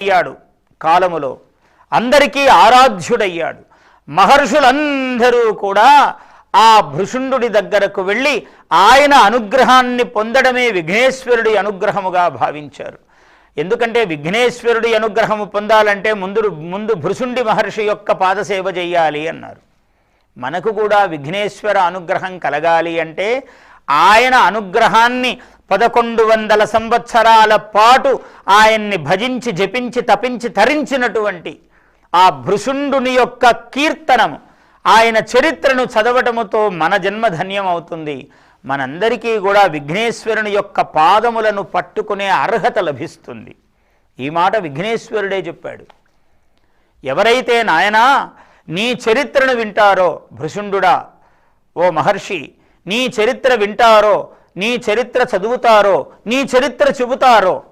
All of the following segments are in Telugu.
అయ్యాడు కాలములో. అందరికీ ఆరాధ్యుడయ్యాడు. మహర్షులందరూ కూడా ఆ భృషుండుడి దగ్గరకు వెళ్ళి ఆయన అనుగ్రహాన్ని పొందడమే విఘ్నేశ్వరుడి అనుగ్రహముగా భావించారు. ఎందుకంటే విఘ్నేశ్వరుడి అనుగ్రహము పొందాలంటే ముందు ముందు భృషుండి మహర్షి యొక్క పాదసేవ చెయ్యాలి అన్నారు. మనకు కూడా విఘ్నేశ్వర అనుగ్రహం కలగాలి అంటే ఆయన అనుగ్రహాన్ని పదకొండు వందల సంవత్సరాల పాటు ఆయన్ని భజించి జపించి తపించి తరించినటువంటి ఆ భృషుండుని యొక్క కీర్తనము ఆయన చరిత్రను చదవటముతో మన జన్మ ధన్యం అవుతుంది. మనందరికీ కూడా విఘ్నేశ్వరుని యొక్క పాదములను పట్టుకునే అర్హత లభిస్తుంది. ఈ మాట విఘ్నేశ్వరుడే చెప్పాడు. ఎవరైతే నాయనా నీ చరిత్రను వింటారో భృషుండుడా ఓ మహర్షి నీ చరిత్ర వింటారో నీ చరిత్ర చదువుతారో నీ చరిత్ర చెబుతారో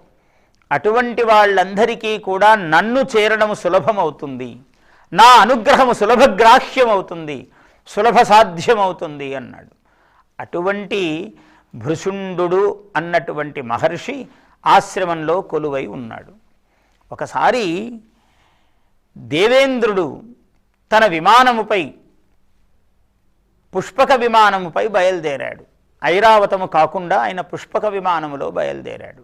అటువంటి వాళ్ళందరికీ కూడా నన్ను చేరడం సులభమవుతుంది. నా అనుగ్రహము సులభగ్రాహ్యమవుతుంది. సులభ సాధ్యమవుతుంది అన్నాడు. అటువంటి భృషుండు అన్నటువంటి మహర్షి ఆశ్రమంలో కొలువై ఉన్నాడు. ఒకసారి దేవేంద్రుడు తన విమానముపై పుష్పక విమానముపై బయలుదేరాడు. ఐరావతము కాకుండా ఆయన పుష్పక విమానములో బయలుదేరాడు.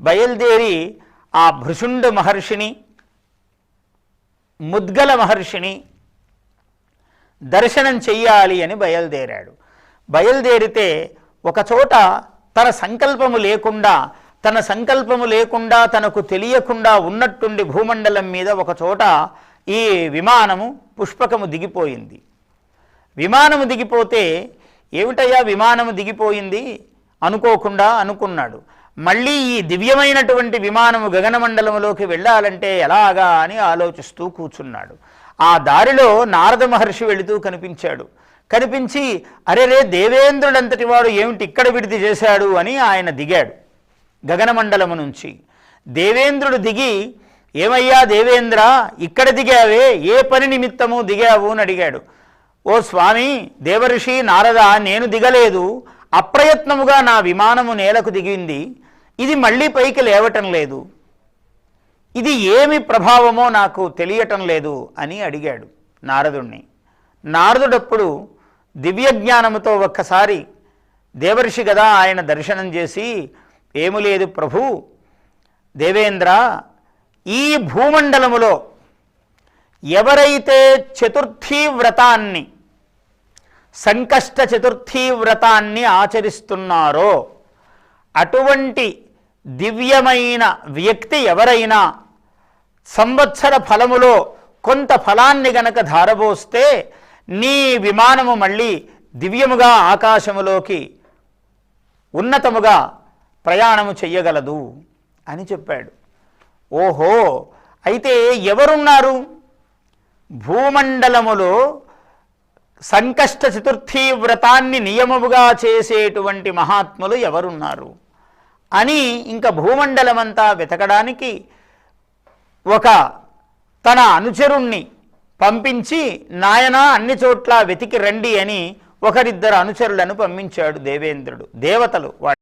బయలుదేరి ఆ భృషుండ మహర్షిని ముద్గల మహర్షిని దర్శనం చెయ్యాలి అని బయలుదేరాడు. బయలుదేరితే ఒకచోట తన సంకల్పము లేకుండా తన సంకల్పము లేకుండా తనకు తెలియకుండా ఉన్నట్టుండి భూమండలం మీద ఒకచోట ఈ విమానము పుష్పకము దిగిపోయింది. విమానము దిగిపోతే ఏమిటయ్యా విమానము దిగిపోయింది? అనుకోకుండా అనుకున్నాడు. మళ్ళీ ఈ దివ్యమైనటువంటి విమానము గగనమండలంలోకి వెళ్ళాలంటే ఎలాగా అని ఆలోచిస్తూ కూర్చున్నాడు. ఆ దారిలో నారద మహర్షి వెళుతూ కనిపించాడు. కనిపించి అరే రే దేవేంద్రుడంతటి వాడు ఏమిటి ఇక్కడ విడిది చేశాడు అని ఆయన దిగాడు గగనమండలము నుంచి. దేవేంద్రుడు దిగి ఏమయ్యా దేవేంద్ర ఇక్కడ దిగావే ఏ పని నిమిత్తము దిగావు అని అడిగాడు. ఓ స్వామి దేవఋషి నారద నేను దిగలేదు. అప్రయత్నముగా నా విమానము నేలకు దిగింది. ఇది మళ్ళీ పైకి లేవటం లేదు. ఇది ఏమి ప్రభావమో నాకు తెలియటం లేదు అని అడిగాడు నారదుణ్ణి. నారదుడప్పుడు దివ్యజ్ఞానముతో ఒక్కసారి దేవర్షి కదా ఆయన దర్శనం చేసి ఏమి లేదు ప్రభు దేవేంద్ర ఈ భూమండలములో ఎవరైతే చతుర్థీ వ్రతాన్ని సంకష్ట చతుర్థీ వ్రతాన్ని ఆచరిస్తున్నారో అటువంటి దివ్యమైన వ్యక్తి ఎవరైనా సంవత్సర ఫలములో కొంత ఫలాన్ని గనక ధారబోస్తే నీ విమానము మళ్ళీ దివ్యముగా ఆకాశములోకి ఉన్నతముగా ప్రయాణము చెయ్యగలదు అని చెప్పాడు. ఓహో అయితే ఎవరున్నారు? భూమండలములో సంకష్ట చతుర్థి వ్రతాన్ని నియమముగా చేసేటువంటి మహాత్ములు ఎవరున్నారు? అని ఇంకా భూమండలమంతా వెతకడానికి ఒక తన అనుచరుణ్ణి పంపించి నాయన అన్ని చోట్ల వెతికి రండి అని ఒకరిద్దరు అనుచరులను పంపించాడు దేవేంద్రుడు దేవతలు